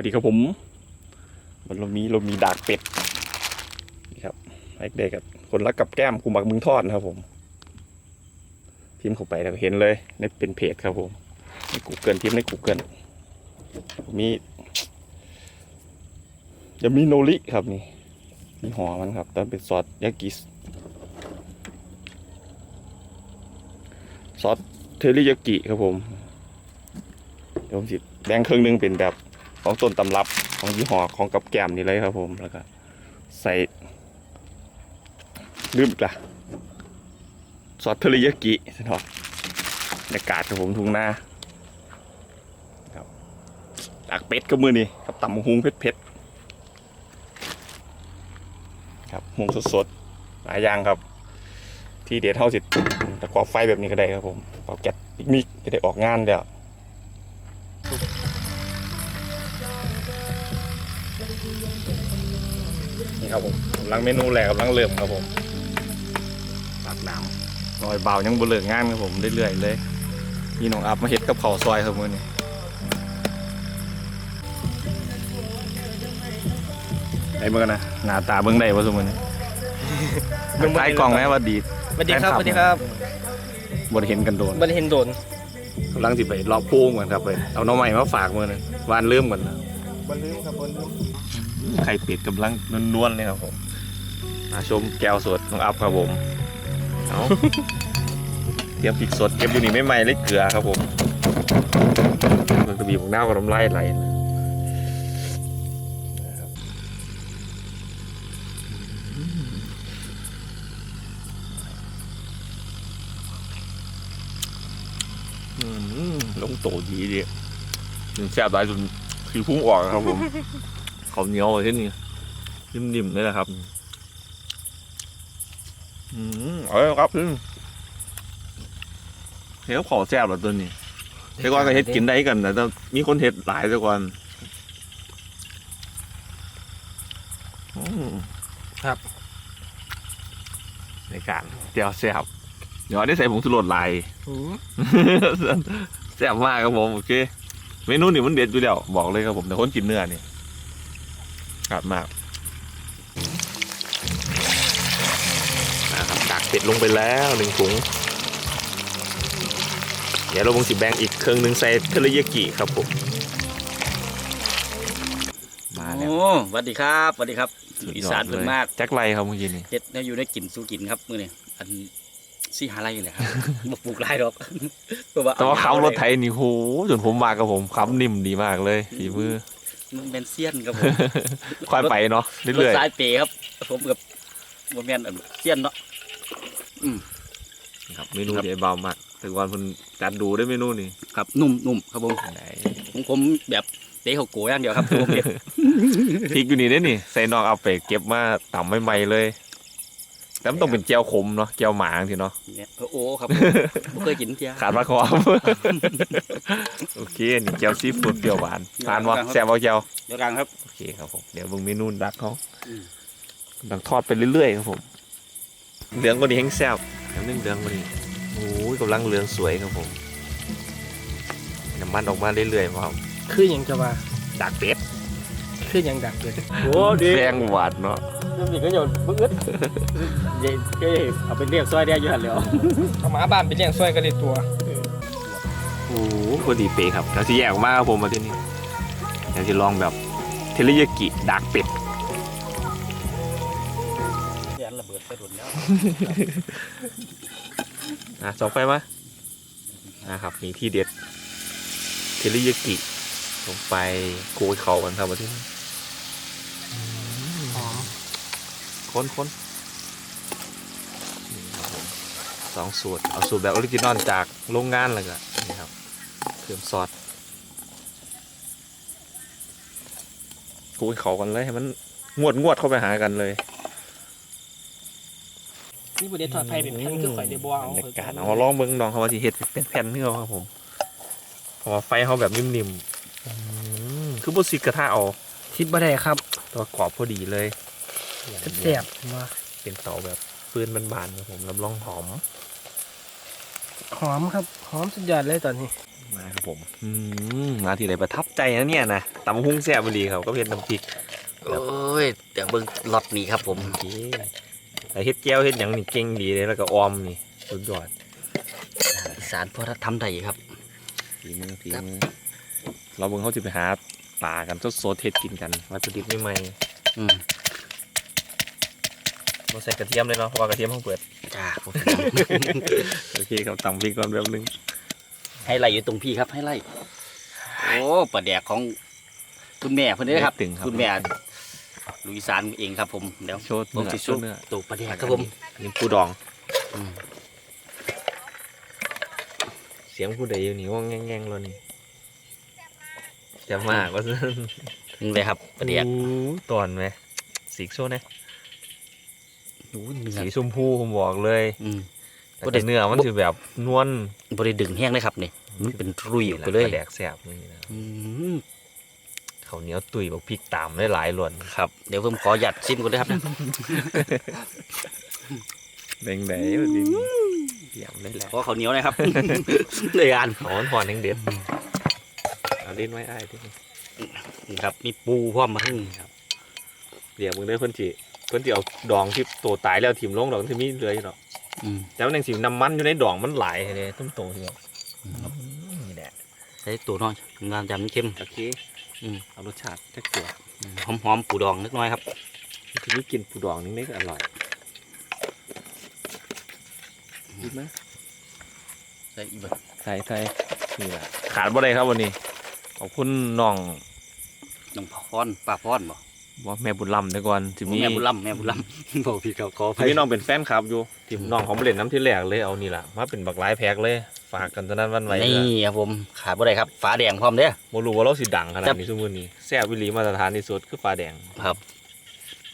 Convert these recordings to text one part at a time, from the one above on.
วัสดีครับผมวันเรามีเรามีดากเป็ดนี่ครับไอเด็กกับคนรักกับแก้มกูหมักมึงทอดนะครับผม พิมพ์เข้าไปแล้วก็เห็นเลยในเป็นเพจครับผมใน Google พิมพ์ใน Google มีจะมีโนริครับนี่มีห่อมันครับตอนเป็นซอสยากิสซอสเทริยากิครับผมเดี๋ยวผมสิแบ่งครึ่งหนึงเป็นแบบ ของต้นตำรับของยี่ห้อของกับแกมนี่เลยครับผมแล้วก็ใส่ลืมอีกละซอสเทริยากิสนาะบรรยากาศครับผมทุ่งนาครับตากเป็ดก็มือนี่กับตำบักหุงเผ็ดๆครับหุงสดๆหลายอย่างครับ ที่เด็ดเท่าสิตะกอไฟแบบนี้ก็ได้ครับผมเป่าแก๊สปิกนิกจะได้ออกงานเดี๋ยว ครับผมกำลังเมนูแรกกำลังเริ่มครับผมตักน้ำลอยเบายังบ่เลิกงานครับผมเรื่อยๆเลยพี่น้องอัพมาเฮ็ดกับข้าวซอยครับมื้อนี้ไอ้เบิ่งกันนะหน้าตาเบิ่งได้บ่ซุมื้อนี้เบิ่งใต้กล้องแม้ว่าดีสวัสดีครับสวัสดีครับบ่ได้เห็นกันโดนบันเห็นโดนกำลังสิไปรอบโพงก่อนครับไปเอาหน้องใหม่มาฝากมื้อนึงวานเริ่มก่อนนะบันลืมครับบันลืม ไข่เป็ดกำลังนวลๆเลยครับผมมาชมแก้วสดน้องอัพครับผมเอาเตรียมพริกสดเก็บอยู่นี่ไม่ไหม้เลยเกลือครับผมมันกระบี่ของหน้ากับน้ำลายไหลนะครับลงโตดีดิถึงแซ่บหลายจนคือพุ่งออกครับผม เขาวเหนียวอะไรที่นี่นิ่มๆเลยนะครับ อืมเอ้ยครับพี่เฮ็ดขอแซ่บเหรอตัวนี้แต่ก่อนก็เฮ็ดกินได้กันแต่มีคนเฮ็ดหลายแต่ก่อนอืมครับ ในการเจียวแซ่บเดี๋ยวได้ใส่ผงชูรสหลายแซ่บมากครับผมโอเคเมนูนี่มันเด็ดอยู่แล้วบอกเลยครับผมแต่คนกินเนื้อนี่ ครับมากนะครับตักเป็ดลงไปแล้วหนึ่งถุง เดี๋ยวเราบงสิแบงอีกเครื่องหนึ่งใส่เทริยากิครับผมมาแล้ว โอ้สวัสดีครับสวัสดีครับอีสานเพิ่นมากแจ็คไรครับเมื่อกี้นี่เฮ็ดแนวอยู่ได้กินสู้กินครับมื้อนี้อันซี่หาไรนี่แหละครับบ่ปลูกหลายดอกเพราะว่าแต่ว่าอขับรถไถยนี่โหจนผมมากับผมขับนิ่มดีมากเลยฝีมือ มันเป็นเซียนครับผมค่อยไปเนาะรถเรื่อยสายเปครับ ผมกับบ่แม่นอันเซียนเนาะๆครับเมนูเดี๋ยวเบามากแต่ก่อนเพิ่นจัดดูได้เมนูนี่ครับนุ่มนุ่มครับผมไหนผมผมแบบเตะเขาโกอย่างเดียวครับผมเฮ็ดพริกอยู่นี่ได้นี่ใส่นอกเอาไปเก็บมาต่ำใหม่ๆเลย แล้วมันต้องเป็นแก้วขมเนาะแก้วหมาทีเนาะเนี่ยโอ้ครับบ่เคยกินเที่ยขาดมะขามโอเคนี่แก้วซีฟู้ดเปรี้ยวหวานทานวะแซ่บวะแก้วเดี๋ยวกลางครับโอเคครับผมเดี๋ยวเบิ่งเมนูดักเขาอืมดังทอดไปเรื่อยๆครับผมเหลืองกว่านี้แห้งแซ่บน้ำนึ่งเหลืองกว่านี้โอ้ยกำลังเหลืองสวยครับผมน้ำมันออกมาเรื่อยๆครับคืออย่างจะว่าดักเป็ดคืออย่างดักเลยโอ้ดีแรงหวานเนาะ นี่ก็โยนบึ้งอึดเย้ก็เอาไปเรียกซอยได้อยู่หันแล้วเอาหมาบ้านไปเลี้ยงซอยกันเลยตัวโอ้โหพอดีเป๊ะครับแล้วที่แยกออกมาครับผมมาที่นี่เดี๋ยวจะลองแบบเทริยากิดักเป็ดเสียนระเบิดไปโดนแล้วอะสองไฟมานะครับมีที่เด็ดเทริยากิลงไปโกยเขากันครับมาที่นี่ ค้นค้นนี่ครับผมสองสูตร เอาสูตรแบบออริจินอลจากโรงงานเลยก็นี่ครับเพิ่มซอสกูให้เขากันเลยให้มันงวดงวดเข้าไปหากันเลยนี่บุเดทอดไทยเป็นแผ่นคือข่อยได้บ่เอาบรรยากาศเอาลองเบิ้งน้องเขาว่าที่เห็ดเป็นแผ่นๆนี่เขาครับผมเพอไฟเขาแบบนิ่มๆอืมคือบุซิกระทะเอาคิดบ่ได้ครับ ตัวกรอบพอดีเลย แซ่บๆว่าเป็นเตาแบบฟืนบานๆครับผมรับรองหอม หอมครับ หอมสุดยอดเลยตอนนี้อมาครับผม อืมมาที่ไหนประทับใจนะเนี่ยนะตำหุ้งแซ่บบุรีครับก็เพ็นน้ำพริกโอ้ยเดี๋ยวเบิ่งล็อตนี้ครับผมโอเคไอเฮ็ดแก้วเฮ็ดหยังนี่เก่งดีเลยแล้วก็ออมนี่สุดยอดอีสานพอทำได้ครับฝีมือฝีมือเราเบิ่งเขาจะไปหาปลากันสดๆเฮ็ดกินกันวัตถุดิบใหม่อืมๆ เราใส่กระเทียมเลยเนาะเพราะว่ากระเทียมเพิ่งเปิดจ้าผมโอเคครับตำพริกก่อนแป๊บนึงให้ไล่อยู่ตรงพี่ครับให้ไล่โอ้ปลาแดกของคุณแม่เพิ่นเด้อครับตึงครับคุณแม่ลุยสานเองครับผมเดี๋ยวโชว์ผมเนื้อจะโชสู้ว์เนื้อตัวปลาแดกครับผมอันนี้ปูดองอืมเสียงผู้ใดอยู่นี่ว่าแง่งๆแล้วนี่จะมากว่าซะนี่เลยครับปลาแดกโอ้ตอนไหมสีโชว์นะโอ้ยเนื้อ สีชมพูผมบอกเลยอืมแต่เนื้อมันคือแบบนวลบริดึงแห้งเลยครับนี่มันเป็นรุยออกไปเลยแดกแสบนี่นะอืมข้าวเหนียวตุยบอกพริกตามได้หลายหล่นครับ เดี๋ยวผมขอหยัดซิมก่อนนะครับนะแดงแดงอยู่ดิเยี่ยมเลยแหละขอข้าวเหนียวหนะครับเลยอ่านหอนหอนแดงเด็ดเอาลิ้นไว้ไอ้ายดินี่ครับ มีปูพร้อมมาให้ครับเดี๋ยวมึงได้เพิ่นจี เพิ่นจีเอาดองที่โตตายแล้วถิ่มลงดอกที่มีเหลืออยู่ดอกอืมแต่มันยังสิน้ำมันอยู่ในดองมันหลายเลยต้มโตที่แบบนี่แหละใช้ตัวน้อยงานจำมันเข้มโอเคอืมเอารสชาติจักตัวหอมหอมๆปูดองนิดน้อยครับที่นี่กินปูดองนี่ไม่ก็อร่อยดีไหมใส่อีกแบบใส่ใส่นี่แหละขาดบ่ได้ครับวันนี้ขอบคุณน้องน้องพรป้าพรบ่ ว่าแม่บุญล้ำแต่ก่อนจะมีแม่บุญล่ำแม่บุญล่ำบอกพี่เขาขอไปพี่น้องเป็นแฟนคลับอยู่ทีมน้องเขามาเล่นน้ำที่แรกเลยเอานี่แหละมาเป็นบักหลายแพ็กเลย ฝากกันตอนนั้นวันไหวนี่ครับผมขาดบ่ได้ครับฟ้าแดงพร้อมเด้อโมรู้ว่าเราสิดังขนาดครับนี้ทุกมือนี้แซ่บวิลีมาตรฐานที่สุดคือฟ้าแดงครับ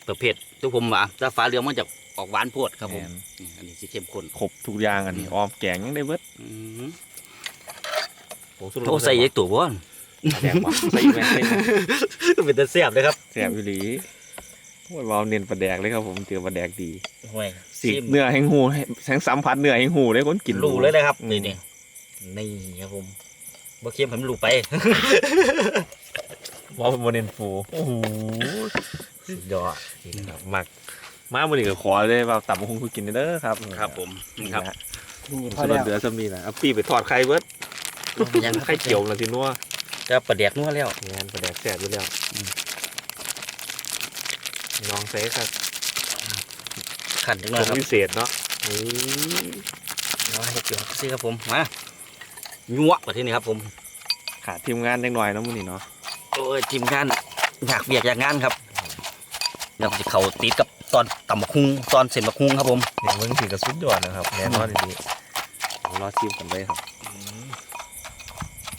ประเภททุกผมว่าถ้าฟ้าเหลืองมันจะออกหวานโพดครับผมแม่นนี่อันนี้สิเข้มข้นครบทุกอย่างอันนี้ออมแกงยังได้เบิดอืมผงชูรสโอ้ใส่ยักตัวบ่ แดงว่ะใส่อีกไหมใส่อีกไหมเป็นตาแซ่บเลยครับแซ่บวิลีโอ้ยเราเน้นปลาแดกเลยครับผมเจอปลาแดกดีห่วยสีเนื้อแห้งหูให้แห้งสัมผัสเนื้อแห้งหูเลยคนกินรู้เลยนะครับ นี่นี่นี่ครับผมบ่เค็มผมรู้ไปว่าเป็นโมเนนฟูโอ้โหสุดยอดนี่นะครับมักมาวันนี้ก็ขอเลยว่าตับคงคุกินเด้อครับ ครับ ผมนี่ครับนี่พพออแล้วเดือสมีนะเอาปีไปทอดไข่เบิดยังไข่เจียวนะทีนัว จะประเดียกนัวแล้วงานประแดกแซ่บอยู่แล้วลองใส่ครับขันจังขหน่อยองครับพิเศษเนาะนี่น้อยเห็ดหยอกสิครับผมมายั่วกว่าที่นี่ครับ ผมขาดทีมงานจังหน่อยเนาะมื้อนี้เนาะโอ้ยทีมงานอยากเบียกอยากงานครับเดี๋ยวจะเขาติดกับตอนตำบักคุงตอนเสร็จบักคุงครับผมนี่มึงถือกระสุดยอดนะครับแน่นอนดีๆเดี๋ยวรอซิมกันเลยครับ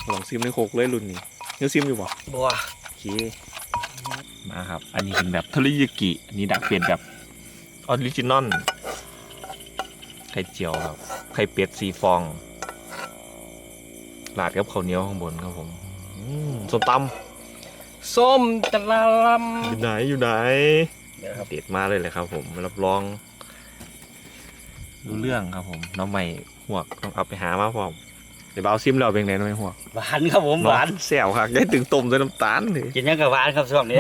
ลองซิมในโคกเลยรุ่นนี้เดี๋ยวซิมอยู่บ่บัวโอเคมาครับ อันนี้เป็นแบบทริยากิอันนี้ดักเปลี่ยนแบบออริจินอลไข่เจียวครับ ไข่เป็ดสีฟองราดกับข้าวเหนียวข้างบนครับผมอืมส้มตส้มตะลาลำอยู่ไหนอยู่ไหนเดี๋ยวครับเด็ดมากเลยเลยครับ ผมรับรองรู้เรื่องครับผม น้องใหม่หัวกต้องเอาไปหามาพร้อมเดี๋ยวเอาซิมเราเป็นไงน้องใหม่หัวกหวานครับผมหวานแซวครับได้ถึงต้มด้วยน้ำตาลเลยกินยังกับหวานครับช่วงนี้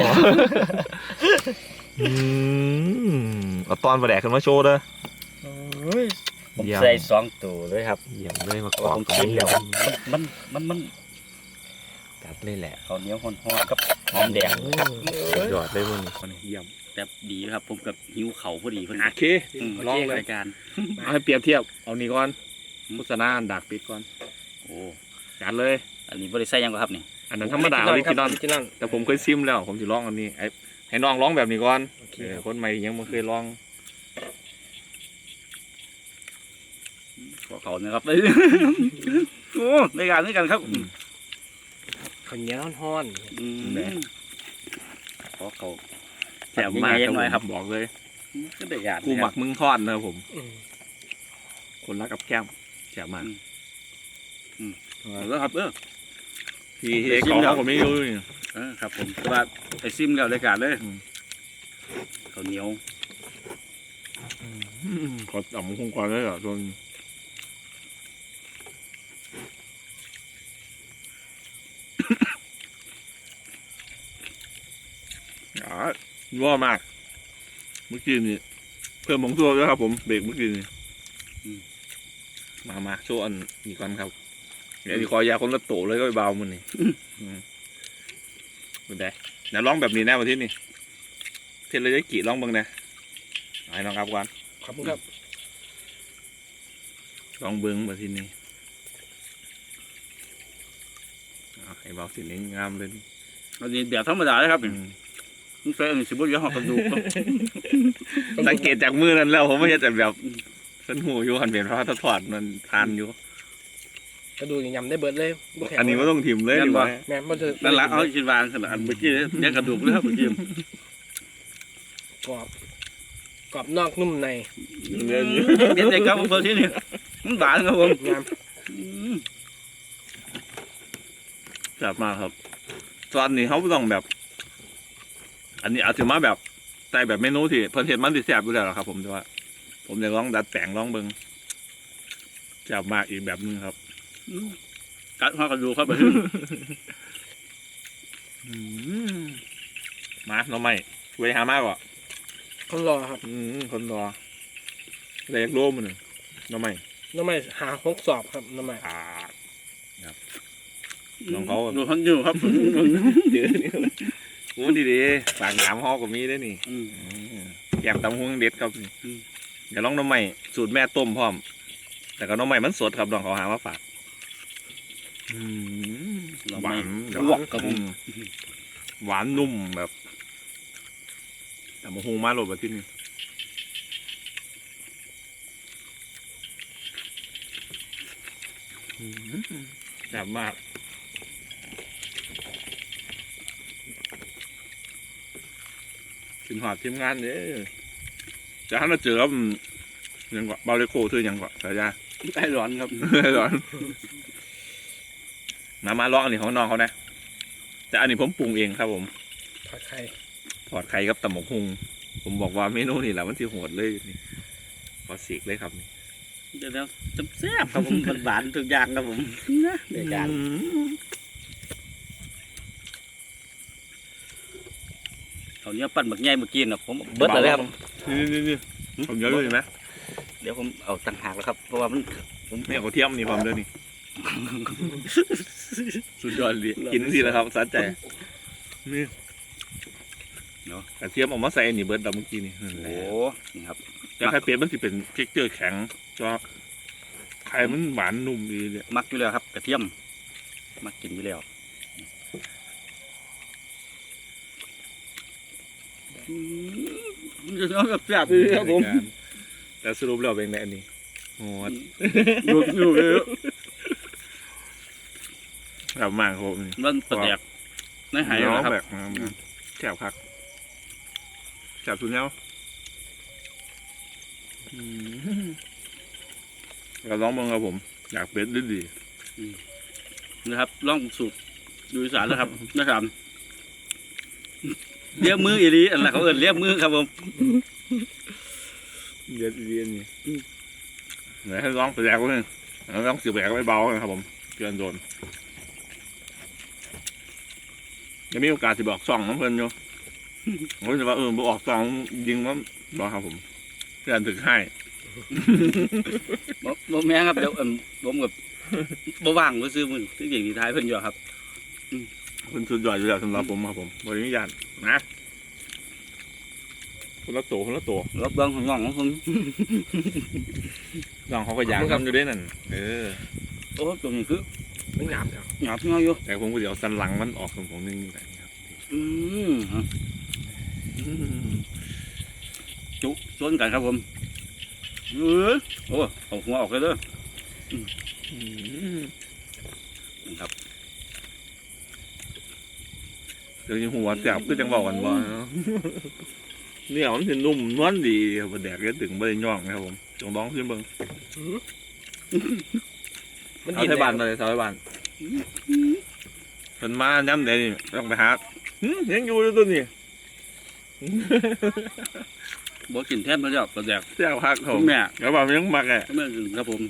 อืมเอาตอนประแดกขึ้นมาโชว์เด้อผมเยี่ยมใส่สองตัวเลยครับเยี่ยมเลยมากเพรราะอบผมกินแล้วมันมันมันมันกัดเลยแหละข้าวเหนียวห่อนๆกับหอมแดงสุดยอดเลยมึงเยี่ยมแต่ดีครับผมกับหิวเข่าพอดีเพิ่นโอเคอืมลองเลยรายการเอาให้เปรียบเทียบเอานี่ก่อนโฆษณาอันดักปิดก่อน โอ้จัดเลย อันนี้บริใส่หยังก็ครับนี่อันนั้นธรรมดาออริจินอลที่นั่นแต่ผมเคยซิมแล้วผมจะลองอันนี้ไอ้ให้น้องร้องแบบนี้ก่อนเออคนใหม่ยังไม่เคยลองขอเขานะครับโอ้รายการด้วยกันครับอืมข้าวเหนียวฮ้อนอืมแหมขอเขาแซ่บมากยังไงครับบอกเลยก็ได้ยานกูหมักมึงทอดนะครับผมอืมคนรักกับแก้มแซ่บมาก แล้วครับเออพี่เอกของผมไม่รู้เออครับ ผมแต่ว่าไอซิมแล้วราการเลยเขาเหนียวขอต่ำคงคว่าเลยอะจนอะว่ามากเมื่อกี้นี่เพิ่มของตัวด้วยครับผมเบรกเมื่อกี้นี่มามาโชว์อันนี้ก่อนครับ เดี๋ยวนี้ขอยาคนละโตเลยก็ไปเบามันนี่อืมเป็นไงเดี๋ยวลองแบบนี้แน่วันที่นี่เทเลจะกี่ลองเบ้างนะเอาให้น้องครับก่อนขอบคุณครับลองเบิ้งมาที่นี่เอาให้เบาสินี้งามเลยนี่อันนี้แบบธรรมดาเลยครับอืมมันใส่อันนี้สิบ่เหลือหอกกระดูกครับสังเกตจากมือนั้นแล้วผมไม่ใช่แต่แบบสันหูอยู่หันเปลี่ยนเพราะถ้าถอดมันทานอยู่ กระดูกยังยำได้เบิดเลยบ่แข็งอันนี้ไม่ต้องทิมเลยดีกว่าแม่นบ่เถอะนั่นละเอาคิดวางสละอันเมื่อกี้เนี่ยกระดูกเลยครับเมื่อกี้กรอบกรอบนอกนุ่มในเดี๋ยวนี้เด็ดใจครับผมที่นี่มันหวานครับผมงามจับมากครับ ตอนนี้เขาต้องแบบ อันนี้อาจจะมาแบบใส่แบบเมนูที่เพิ่นเห็นมันติแสบอยู่แล้วล่ะครับ ผมแต่ว่า ผมจะลองดัดแปลงลองเบิ่งจับมากอีกแบบนึงครับ กัดหอกกระดูกครับอืมมาน้องใหม่ช่วยหามากกว่าคนรอครับ อืมคนรอเล็กโลมันหนึ่งน้องใหม่น้องไม่หาหกสอบครับน้องไม่อ่าครับน้องเขาดูพันอยู่ครับเดือนี่โอ้ดีดีปากหนามฮอกกับมีได้นี่อืมอืมแกมตำฮวงเด็ดครับนี่อืมเดี๋ยวลองน้องใหม่สูตรแม่ต้มพร้อม แต่ก็น้องใหม่มันสดครับลองเขาหามาฝากอืม หวานแบบลวกครับผมอืมหวานนุ่มแบบแต่มะฮงมาโหลดแบบที่นี่อืมแซ่บมากกินหอดทีมงานเด้อจะให้เราเจอครับยังกว่าบาเลโคคือยังกว่าสายาไอ้ร้อนครับร้อน มามาลองอันนี้ของน้องเขานะ แต่อันนี้ผมปรุงเองครับ ผมผัดไข่ถอดไข่กับตำหมกหุงผมบอกว่าเมนูนี่แหละมันที่โหดเลยนี่พอสีกเลยครับนี่เดี๋ยวจะแซ่บครับผมมันหวานทุกอย่างครับผมนะเดี๋ยวจานอืมเขาวเหนี้ปั้นหมึกใหญ่เมื่อกี้นะผมเบิดเลยครับนี่นี่นี่ผมเยอะเลยไหมเดี๋ยวผมเอาต่างหากแล้วครับเพราะว่ามันผมไม่เอากระเทียมนี่ผมเลยนี่ สุดยอดเลยกินทีแล้วครับสะใจนี่เนาะกระเทียมเออกมาใส่อันนี้เบิร์ดดำเมื่อกี้นี่นั่นแหโอ้ละนี่ครับแต่ไข่เป็ดมันสิเป็นเท็กเจอร์แข็งก็ไข่มันหวานนุ่มดีเลยมักอยู่แล้วครับ กระเทียม มักกินอยู่แล้วอืมจะเอาแบบแซ่บเลยครับผมแต่สรุปแล้วเป็นไงอันนี้โหดอยู่อยู่เลย แบบมากครับผมนี่มันประแดกในหายน้องนะครับแบบแฉบคักแฉบสุดแล้วอืมก็ร้องมึงครับผม อยากเป็ดดีดีนะครับล่องสูบดูอีสานแล้วครับนะครับเรียกมืออีรีอันนั้นเขาเอินเรียกมือครับผมเย็นเย็นนี่ไหนให้ร้องไปแบกไว้หนึ่งแล้วร้องสืบแบกไว้เบานะครับผมเกินโดน ยังมีโอกาสสิบอกซ่องน้องเพิ่นอยู่ผมจะว่าเออบอกออกซ่องยิงว่าบอกครับผมเพื่อนถึงให้บ่บ่แม่นครับเดี๋ยวเอิ่มผมกับบ่ว่างก็ซื้อมือที่อย่างที่ท้ายเพิ่นอยู่ครับเพิ่นสุดยอดอยู่แล้วสำหรับผมครับผมบริญาตนะคนละตัวคนละตัวรับเบิ่งของน้องของผมน้องเขาก็อยากทำอยู่ด้วยนั่นเออโอ้ตัวนี้คือ มันหยาบแล้วหยาบเงาอยู่แต่ผมก็เดี๋ยวสันหลังมันออกของผมนึงแบบนี้ครับอืมจุชวนกันครับผมเออโอ้เอาหัวออกเลยเด้ออืมนะครับเดี๋ยวนี้หัวแสบก็จังบอกกันว่าเนี่ยมันเป็นนุ่มนวลดีครับแดกก็ถึงบริย่องนะครับผมจงร้องขึ้นเบิ้ง มันเอากินไทยบ้านแล้มาวเลยชาวไทยบ้านเพิ่นมาย้ำเดี๋ยวนี้ต้องไปหาหึยังอยู่อยู่ตัวนี้ บ่กินแทนมาแล้วประแดกแซ่บคักครับผคุมณแม่แล้วว่ามันยังมักอะคุณแม่กินครับผม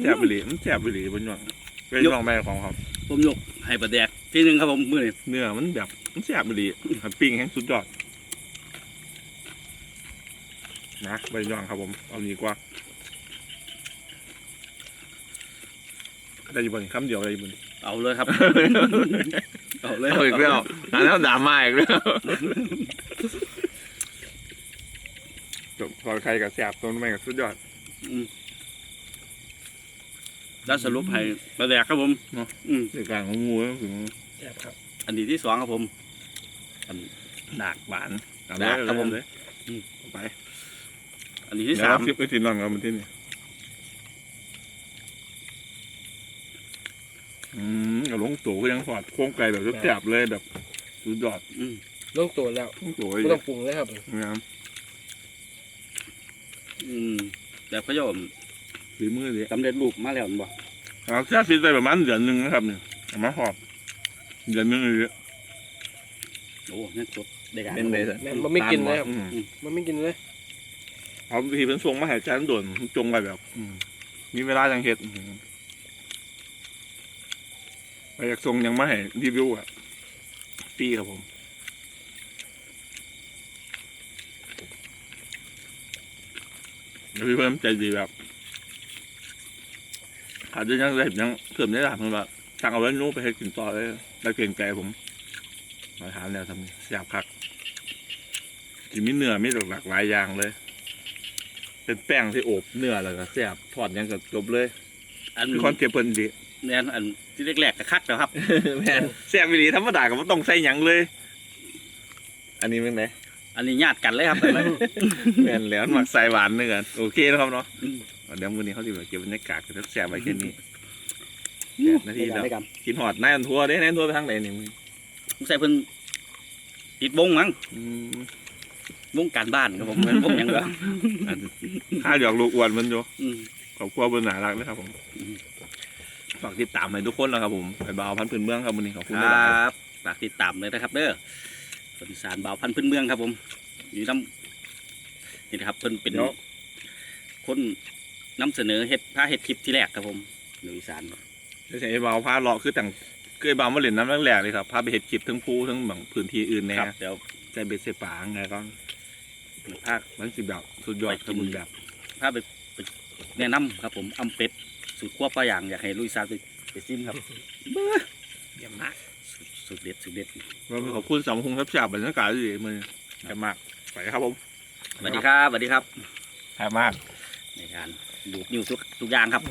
แซ่บไปหลีมันแซ่บไปหลีบนย่องเป็นย่องแม่ของเขาผมยกให้ประแดกทีหนึ่งครับผมมือนี่เนื้อมันแบบมันแซ่บไปดีครับปิ้งแห้งสุดยอดนะใบย่องครับผมเอาดีกว่า ได้อยิบนคำเดียวได้อยิบนเอาเลยครับ เอาเลยเอาอีกแล้วอันนั้นด่ามาอีกแล้วจบพอใครกับแซ่บต้นไม้กับสุดยอดแล้วสรุปให้ประแดกครับผมเนาะอืมในการของงูก็ถึงแซ่บครับ อันนี้ที่สองครับผมดากบานดากครับผมเลยอืมเอาไป อันนี้ที่เดี๋ยวสามเราคลิปไปทีนอนกันมันที่นี่ อืมเอาลงตัวก็ยังพอดโค้งไก่แบบแซ่บๆเลยแบบสุดยอดอืมลงตัวแล้วลงตัวไม่ต้องปรุงเลยครับนะครับอืมแบบพะโยมฝีมือดีสำเร็จรูปมาแล้วบ่เอาแค่ฟิตไปประมาณเดือนหนึ่งนะครับเนี่ยเอามาหอบเดือนหนึงเลย โอ้นั่นจบได้การเป็นเลยแม่นมันไม่กินเลยครับอืมมันไม่กินเลยเอาทีเป็นทรงมาใหายใจนด่วนจงไปแบบ อืมมีเวลายังเฮ็ดอืม ไปอยากทรงยังไม่ให้รีวิวอะปีครับผมเดี๋ยวพี่เพิ่มใจดีแบบอาจจะยังได้ยังเพิ่มได้หลายคนแบบสั่งเอาไว้นู้นไปให้กินต่อเลยได้เกรงใจผมมาถามแล้วทำแซ่บคักกินมีเนื้อมีหลากหลายอย่างเลย เป็นแป้งที่โอบเนื้อแล้วก็แซ่บทอดยังก็จบเลย อันคือคอนเซ็ปต์เพิ่นดี เนี่ยอันที่แรกๆก็คักแล้วครับ แม่นแซ่บอีหลีธรรมดาก็บ่ต้องใส่หยังเลย อันนี้เป็นไงอันนี้ญาติกันเลยครับแม่นแล้วมักใส่หวานเนื้อโอเคนะครับเนาะอืมเดี๋ยวมื้อนี้เขาสิมาเก็บบรรยากาศกันแซ่บๆไว้แค่นี้แปดนาทีแล้วได้กันกินหอดนายอันทัวร์เด้นายอันทัวร์ไปทางไหนนี่มึงผมใส่เพิ่นติดวงมั้งอืมวงการบ้านครับผมเหมือนวงหยังเหรออันข้าหยอกลูกอ้วนมันอยู่อืมขอบคุณเบนหนารักเลยครับผมอืม ฝากติดตามให้ทุกคนนะครับผมไปบ่าวพันธุ์พื้นเมืองครับวันนี้ขอบคุณคหรลายับฝากติดตามเลยนะครับเด้อคนอีสานบ่าวพันธุ์พื้นเมืองครับผม อยู่น้ำนี่นะครับเพิ่นเป็นคนนำเสนอเฮ็ดพาเฮ็ดคลิปที่แรกครับผมอยู่อีสานๆจะใช้บ่าวพาเลาะคือแต่งเคยบ่าวมาเล่นน้ำแรกๆเลยครับพาไปเห็ดจิบทั้งภูทั้งบางพื้นที่อื่นแน่ครับเดี๋ยว ใจเบ็ดเสป่าไงก็ภาคมันสิแบบสุดยอดไปกินสมบูรณ์แบบ พาไปไปแนะนำครับผมอำเป็ด สูตรคั่วปลาอย่างอยากให้ลุยซานไปไปซิมครับเยี่ยมมากสุดสุดเด็ดสุดเด็ดเราขอบคุณสามคงครับฉาบบรรยากาศดีมือแย่มากไปครับผมสวัสดีครับสวัสดีครับแย่มาก ในการดูดนิ้วทุกทุกอย่างครับ